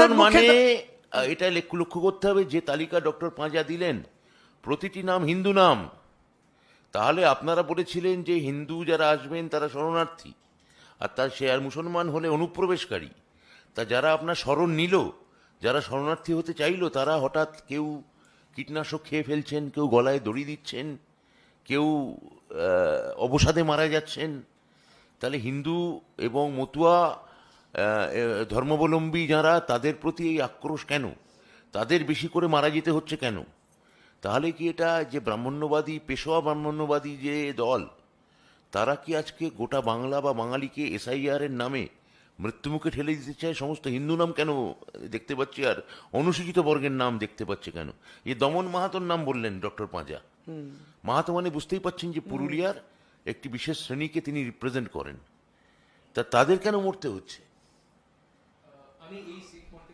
তার মানে এটা লক্ষ্য করতে হবে যে তালিকা ডক্টর পাঁজা দিলেন প্রতিটি নাম হিন্দু নাম। তাহলে আপনারা বলেছিলেন যে হিন্দু যারা আসবেন তারা শরণার্থী আর তার সে আর মুসলমান হলে অনুপ্রবেশকারী। তা যারা আপনার শরণ নিল যারা শরণার্থী হতে চাইলো তারা হঠাৎ কেউ কীটনাশক খেয়ে ফেলছেন কেউ গলায় দড়ি দিচ্ছেন কেউ অবসাদে মারা যাচ্ছেন। তাহলে হিন্দু এবং মতুয়া ধর্মাবলম্বী যারা তাদের প্রতি এই আক্রোশ কেন? তাদের বেশি করে মারা যেতে হচ্ছে কেন? তাহলে কি এটা যে ব্রাহ্মণ্যবাদী পেশোয়া ব্রাহ্মণ্যবাদী যে দল তারা কি আজকে গোটা বাংলা বা বাঙালিকে এসআইআর এর নামে মৃত্যুমুখে ঠেলে দিতে চায়? সমস্ত হিন্দু নাম কেন দেখতে পাচ্ছি আর অনুসূচিত বর্গের নাম দেখতে পাচ্ছে কেন? এই দমন মাহাতোর নাম বললেন ডক্টর পাঁজা। মাহাতো মানে বুঝতেই পাচ্ছেন যে পুরুলিয়ার একটি বিশেষ শ্রেণীকে তিনি রিপ্রেজেন্ট করেন। তা তাদের কেন মরতে হচ্ছে? company is in context